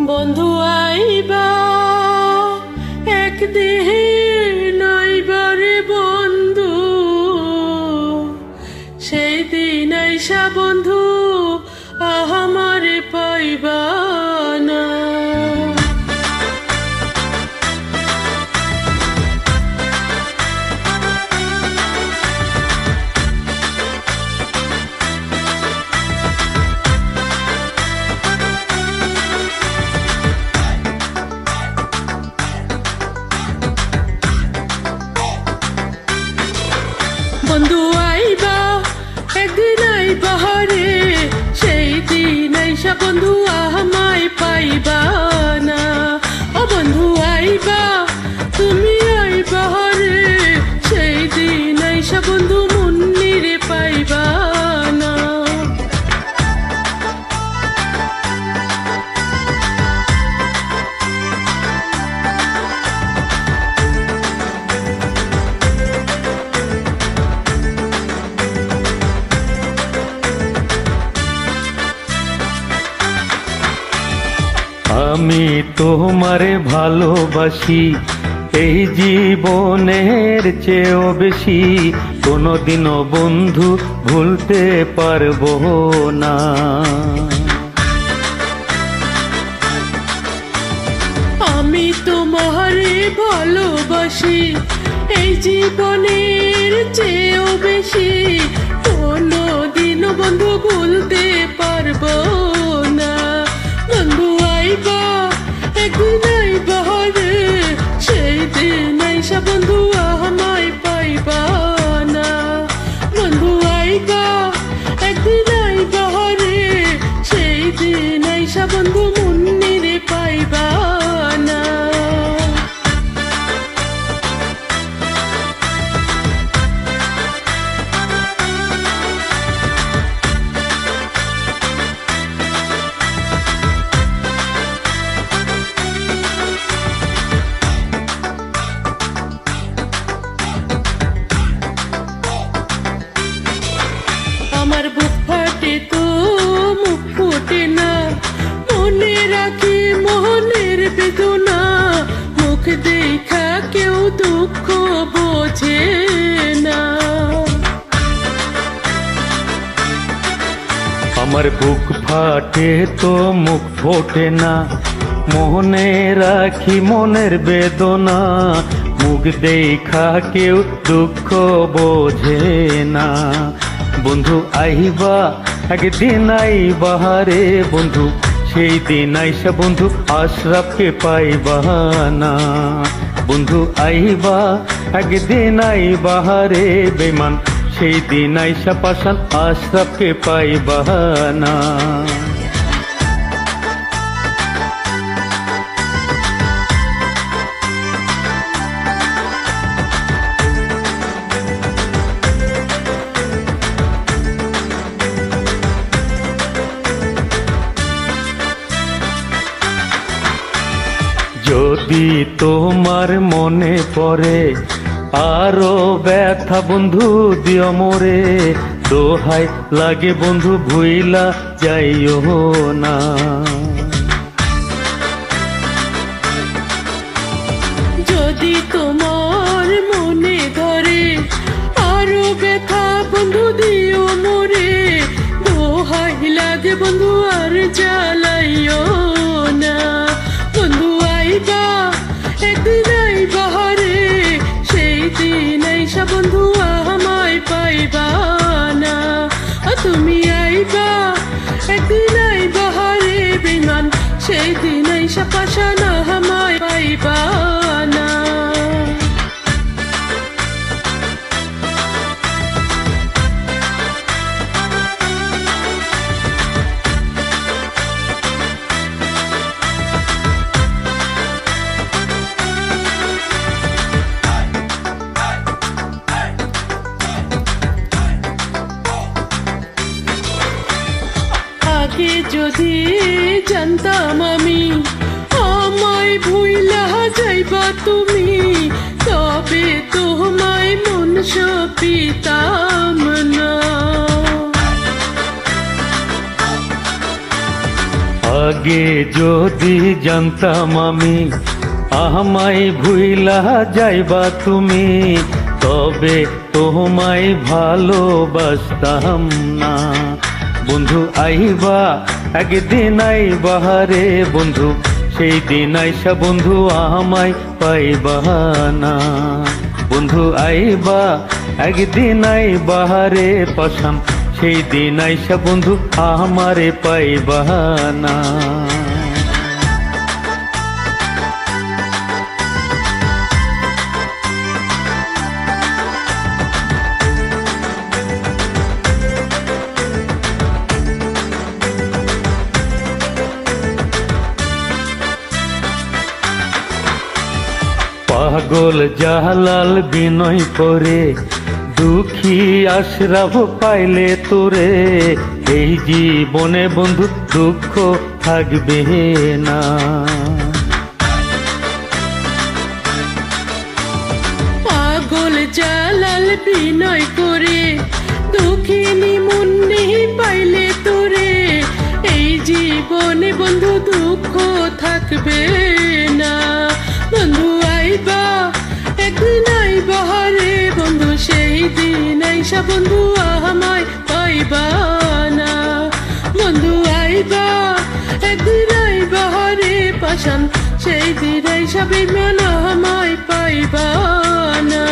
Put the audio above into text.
বন্ধু আইবা একদিন বন্ধু আইবা একদিন আইবা রে সেই দিন আইসা বন্ধু আমায় পাইবা। আমি তোমারে ভালোবাসি, এই জীবনের চেয়েও বেশি। কোনোদিনও বন্ধু ভুলতে পারব না। আমি তোমারে ভালোবাসি, এই জীবনের চেয়েও বেশি। দেখা কেউ দুঃখ বোঝে না। আমার বুক ফাটে তো মুখ ফোটে না। মনে রাখি মনের বেদনা। মুখ দেখা কেউ দুঃখ বোঝে না। বন্ধু আইবা, একদিন আইবা রে বন্ধু। সেই দিন আইসা বন্ধু আশরাফকে পাইবা না। বন্ধু আইবা, একদিন আইবা রে বেমান সেই দিন আইসা পাশান আশরাফকে পাইবা যদি তোমার মনে পড়ে, আরও ব্যথা বন্ধু দিও মোরে। দোহাই লাগে বন্ধু, ভুইলা যাইও না। যদি তোমার মনে ধরে, আরও ব্যথা বন্ধু দিও মোরে। দোহাই লাগে বন্ধু আর জ্বালাইও যদি জানতাম আমি, আমায় ভুইলা যাইবা তুমি, তবে তোমায় মন সপিতাম না। আগে যদি জানতাম আমি, আমায় ভুইলা যাইবা তুমি, তবে তোমায় ভালোবাসতাম না। বন্ধু, আইবা একদিন আই বাহারে বন্ধু, সেই দিন আইসা বন্ধু আমায় পাইবা না। বন্ধু আইবা, একদিন আই বাহারে পশাম, সেই দিন আইসা বন্ধু আমারে পাইবা পাগল জাহালাল বিনয় করে, দুঃখী আশরাফ পাইলে তোরে। এই জীবনে বন্ধু দুঃখ থাকবে না। পাগল জালাল বিনয় করে, দুঃখিনী মুন্নি পাইলে তোরে। এই জীবনে বন্ধু দুঃখ থাকবে দর্শন সেই দিনে সবই মনোময় পাইবানা